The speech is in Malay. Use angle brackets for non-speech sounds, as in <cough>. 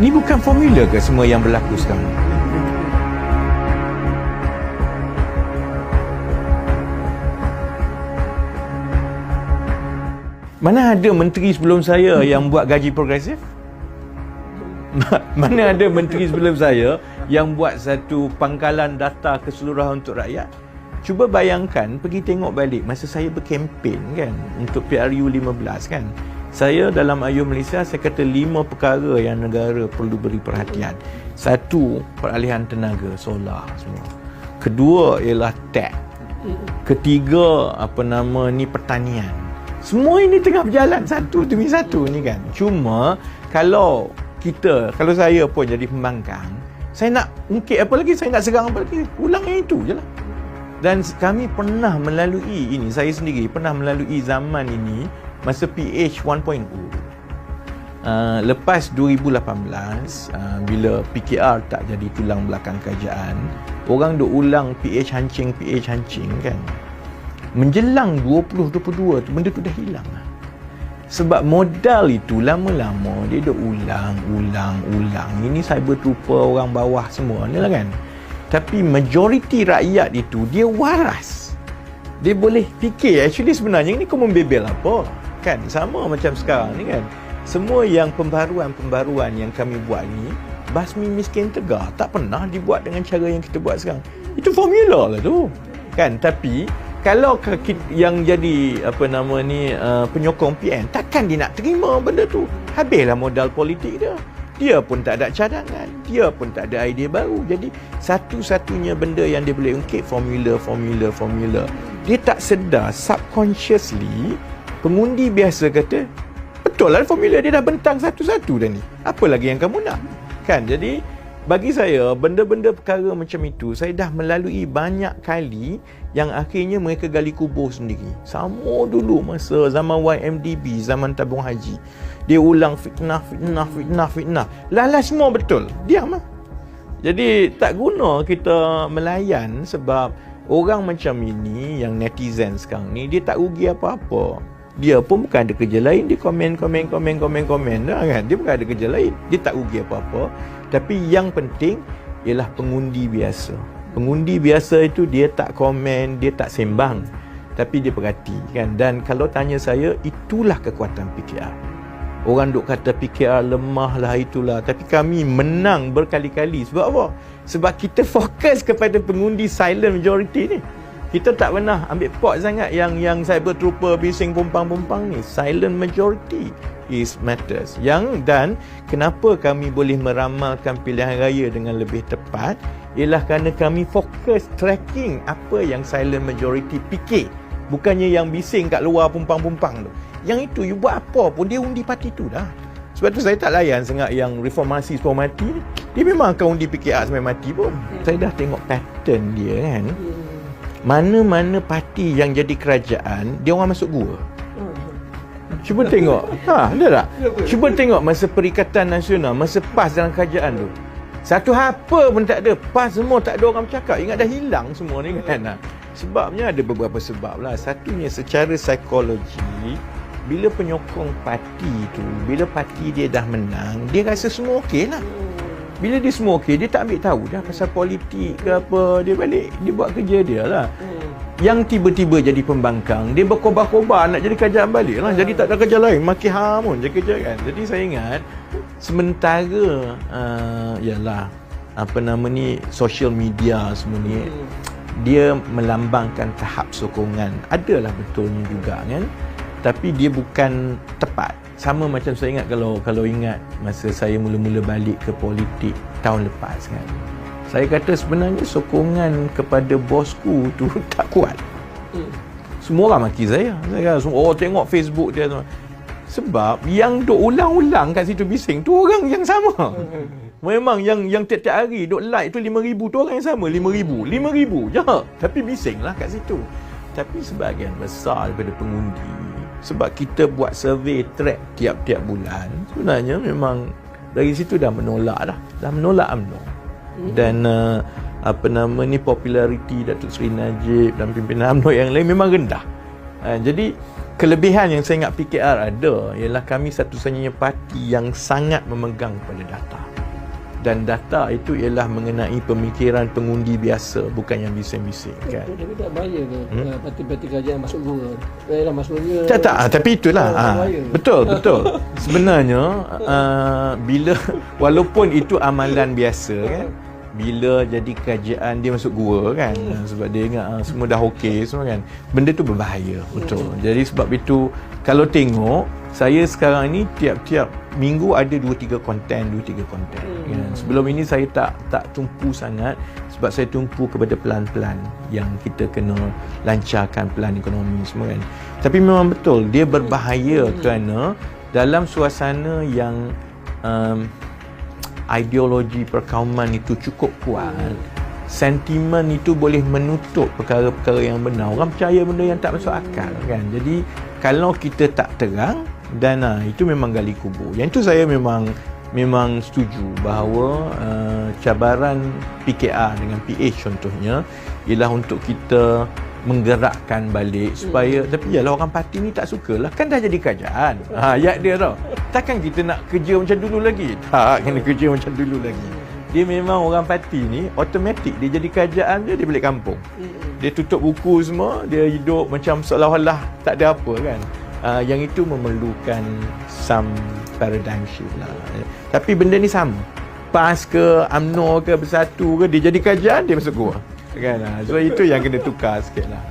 Ni bukan formula ke semua yang berlaku sekarang? Mana ada menteri sebelum saya yang buat gaji progresif? <laughs> Mana ada menteri sebelum saya yang buat satu pangkalan data keseluruhan untuk rakyat? Cuba bayangkan pergi tengok balik masa saya berkempen kan untuk PRU 15 kan. Saya dalam Ayuh Malaysia saya kata lima perkara yang negara perlu beri perhatian. Satu, peralihan tenaga solar semua. Kedua ialah tech. Ketiga apa nama ni pertanian. Semua ini tengah berjalan satu demi satu ni kan. Cuma kalau kita, kalau saya pun jadi pembangkang, saya nak ungkit apa lagi, saya nak serang apa lagi, ulang yang itu je lah. Dan kami pernah melalui ini, saya sendiri pernah melalui zaman ini masa PH 1.0. Uh, lepas 2018 uh, bila PKR tak jadi tulang belakang kerajaan orang duk ulang PH hancing PH hancing kan? Menjelang 2022 tu benda tu dah hilang lah. sebab modal itu lama-lama dia duk ulang ulang ulang. Ini cyber trooper orang bawah semua ni lah kan? Tapi majoriti rakyat itu dia waras. Dia boleh fikir actually sebenarnya ni kau membebel apa kan? Sama macam sekarang ni kan? Semua yang pembaruan-pembaruan yang kami buat ni basmi miskin tegar tak pernah dibuat dengan cara yang kita buat sekarang. Itu formula lah tu. Kan? Tapi kalau yang jadi apa nama ni uh, penyokong PN takkan dia nak terima benda tu. Habislah modal politik dia. Dia pun tak ada cadangan. Dia pun tak ada idea baru. Jadi satu-satunya benda yang dia boleh ungkit formula formula formula dia tak sedar subconsciously pengundi biasa kata betul lah formula dia dah bentang satu-satu dah ni. Apa lagi yang kamu nak? Kan? Jadi bagi saya benda-benda perkara macam itu saya dah melalui banyak kali yang akhirnya mereka gali kubur sendiri. Sama dulu masa zaman YMDB zaman tabung haji. Dia ulang fitnah fitnah fitnah fitnah. Lala semua betul. Diam lah. Jadi tak guna kita melayan sebab orang macam ini yang netizen sekarang ni dia tak rugi apa-apa dia pun bukan ada kerja lain. Dia komen komen komen komen komen. Dah kan? Dia bukan ada kerja lain. Dia tak rugi apa-apa. Tapi yang penting ialah pengundi biasa. Pengundi biasa itu dia tak komen dia tak sembang. Tapi dia perhati kan? Dan kalau tanya saya itulah kekuatan PKR Orang duk kata PKR lemah lah itulah. Tapi kami menang berkali-kali. Sebab apa? Sebab kita fokus kepada pengundi silent majority ni Kita tak pernah ambil pot sangat yang yang cyber trooper bising pumpang-pumpang ni. Silent majority is matters. Yang dan kenapa kami boleh meramalkan pilihan raya dengan lebih tepat Ialah kerana kami fokus tracking apa yang silent majority fikir. Bukannya yang bising kat luar pumpang-pumpang tu. Yang itu you buat apa pun dia undi parti tu dah. Sebab tu saya tak layan sangat yang reformasi semua mati ni. Dia memang akan undi PKR sampai mati pun. Saya dah tengok pattern dia kan. Hmm. Mana-mana parti yang jadi kerajaan dia orang masuk gua. Hmm. Cuba tengok. <laughs> Ha, ada tak? Cuba tengok masa Perikatan Nasional Masa PAS dalam kerajaan tu. Satu apa pun tak ada. PAS semua tak ada orang bercakap. Ingat dah hilang semua ni kan? Sebabnya ada beberapa sebab lah. Satunya secara psikologi bila penyokong parti tu bila parti dia dah menang dia rasa semua okey lah bila dia semua okey dia tak ambil tahu dah pasal politik ke apa dia balik dia buat kerja dia lah. Yang tiba-tiba jadi pembangkang dia berkobar-kobar nak jadi kerajaan balik lah. Jadi tak ada kerja lain makin hamun je kerja kan. Jadi saya ingat sementara uh, yalah apa nama ni social media semua ni dia melambangkan tahap sokongan. Adalah betulnya juga kan. Tapi dia bukan tepat sama macam saya ingat kalau kalau ingat masa saya mula-mula balik ke politik tahun lepas kan. Saya kata sebenarnya sokongan kepada bosku <laughs> tu tak kuat. Hmm. semua orang maki saya. Saya kata semua oh tengok Facebook dia sebab yang duk ulang-ulang kat situ bising tu orang yang sama. Memang yang yang tiap-tiap hari duk like tu 5000 tu orang yang sama. 5000 5000 je. Tapi bising lah kat situ. Tapi sebahagian besar daripada pengundi sebab kita buat survey track tiap-tiap bulan sebenarnya memang dari situ dah menolak dah. Dah menolak UMNO hmm. dan uh, apa nama ni populariti Datuk Seri Najib dan pimpinan UMNO yang lain memang rendah. Uh, jadi kelebihan yang saya ingat PKR ada ialah kami satu-satunya parti yang sangat memegang pada data dan data itu ialah mengenai pemikiran pengundi biasa bukan yang bising-bising kan Tapi tak bahaya ke hmm? parti-parti kerajaan masuk gua? Eh lah maksudnya tak tak ah, tapi itulah bahaya. betul <laughs> betul sebenarnya uh, bila <laughs> walaupun itu amalan biasa kan bila jadi kerajaan dia masuk gua kan. Ah, sebab dia ingat ah, semua dah okey semua kan. Benda tu berbahaya betul. Jadi sebab itu kalau tengok saya sekarang ni tiap-tiap minggu ada 2 3 konten 2 3 konten kan sebelum ini saya tak tak tumpu sangat sebab saya tumpu kepada pelan-pelan yang kita kena lancarkan pelan ekonomi semua kan. Tapi memang betul dia berbahaya kerana dalam suasana yang um, ideologi perkauman itu cukup kuat sentimen itu boleh menutup perkara-perkara yang benar. Orang percaya benda yang tak masuk akal kan? Jadi kalau kita tak terang dan uh, itu memang gali kubur. Yang itu saya memang memang setuju bahawa uh, cabaran PKR dengan PH contohnya ialah untuk kita menggerakkan balik supaya tapi yalah orang parti ni tak suka lah kan dah jadi kerajaan. Ha ayat dia tau takkan kita nak kerja macam dulu lagi? Tak kena kerja macam dulu lagi. Dia memang orang parti ni automatik dia jadi kerajaan dia dia balik kampung. Dia tutup buku semua dia hidup macam seolah-olah tak ada apa kan. Uh, yang itu memerlukan some paradigm shift lah. Tapi benda ni sama. PAS ke UMNO ke Bersatu ke dia jadi kerajaan dia masuk gua. Kan? Ah, so itu yang kena tukar sikit lah